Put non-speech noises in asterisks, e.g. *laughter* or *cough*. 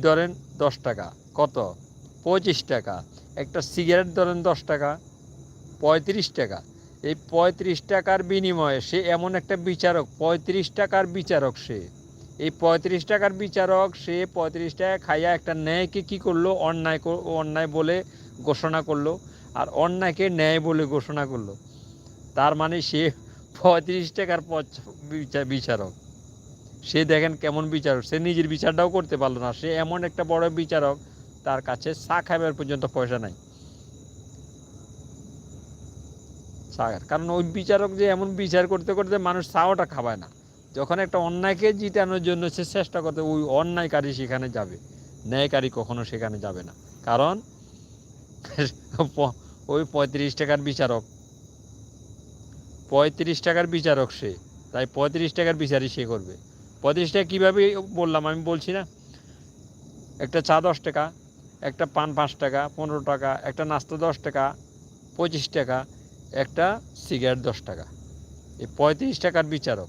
ধরেন দশ টাকা। কত? পঁচিশ টাকা। একটা সিগারেট ধরেন দশ টাকা, পঁয়ত্রিশ টাকা। এই পঁয়ত্রিশ টাকার বিনিময়ে সে এমন একটা বিচারক, পঁয়ত্রিশ টাকার বিচারক সে। এই পঁয়ত্রিশ টাকার বিচারক সে পঁয়ত্রিশ টাকা খাইয়া একটা ন্যায়কে কি করল? অন্যায় অন্যায় বলে ঘোষণা করল। আর অন্যায়কে ন্যায় বলে ঘোষণা করল। তার মানে সে পঁয়ত্রিশ টাকার বিচারক। সে দেখেন কেমন বিচারক, সে নিজের বিচারটাও করতে পারল না। সে এমন একটা বড় বিচারক, তার কাছে চা খাইবার পর্যন্ত পয়সা নাই। কারণ ওই বিচারক যে এমন বিচার করতে করতে মানুষ চাওটা খাবায় না। যখন একটা অন্যায়কে জিতানোর জন্য সে চেষ্টা করতে, ওই অন্যায়কারী সেখানে যাবে। ন্যায়কারী কখনো সেখানে যাবে না। কারণ *laughs* ওই পঁয়ত্রিশ টাকার বিচারক, পঁয়ত্রিশ টাকার বিচারক সে। তাই পঁয়ত্রিশ টাকার বিচারই সে করবে। পঁয়ত্রিশ টাকা কীভাবে বললাম, আমি বলছি না? একটা চা দশ টাকা, একটা পান পাঁচ টাকা, পনেরো টাকা, একটা নাস্তা দশ টাকা, পঁচিশ টাকা, একটা সিগারেট দশ টাকা। এই পঁয়ত্রিশ টাকার বিচারক।